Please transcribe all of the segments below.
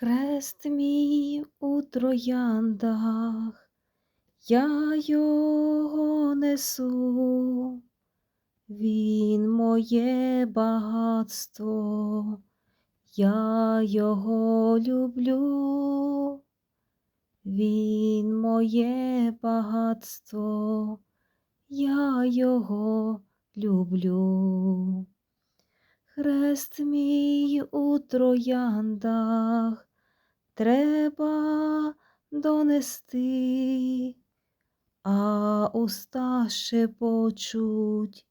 Хрест мій у трояндах, я його несу, він моє багатство, я його люблю, він моє багатство, я його люблю. Хрест мій у трояндах треба донести, а уста шепочуть,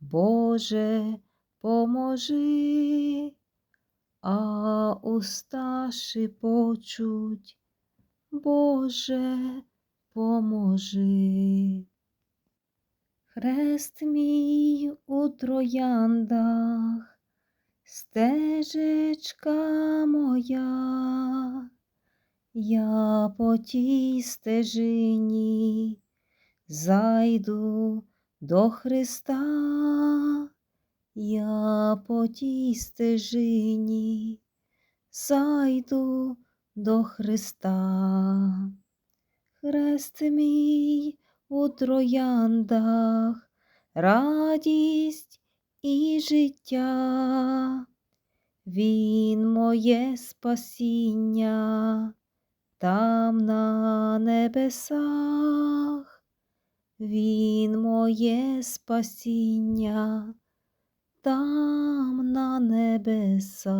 Боже, поможи, а уста шепочуть, Боже, поможи. Хрест мій у трояндах, стежечка моя, я по тій стежині зайду до Христа, я по тій стежині зайду до Христа. Хрест мій у трояндах, радість і життя, Він моє спасіння там на небесах, Він моє спасіння там на небесах.